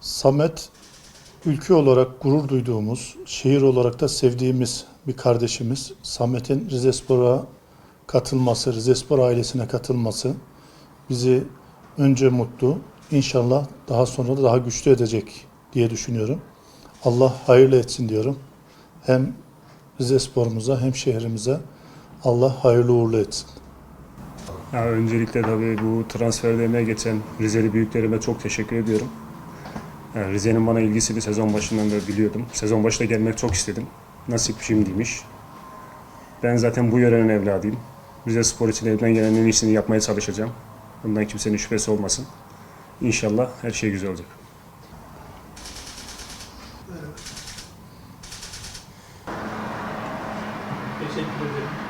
Samet ülke olarak gurur duyduğumuz, şehir olarak da sevdiğimiz bir kardeşimiz. Samet'in Rizespor'a katılması, Rizespor ailesine katılması bizi önce mutlu, inşallah daha sonra da daha güçlü edecek diye düşünüyorum. Allah hayırlı etsin diyorum. Hem Rizespor'umuza hem şehrimize Allah hayırlı uğurlu etsin. Ya öncelikle tabii bu transferde emeğe geçen Rizeli büyüklerime çok teşekkür ediyorum. Ee, Rize'nin bana ilgisini sezon başından beri biliyordum. Sezon başında gelmek çok istedim. Nasip şimdiymiş. Ben zaten bu yörenin evladıyım. Rize Spor için elimden gelen en iyisini yapmaya çalışacağım. Bundan kimsenin şüphesi olmasın. İnşallah her şey güzel olacak. Teşekkür ederim.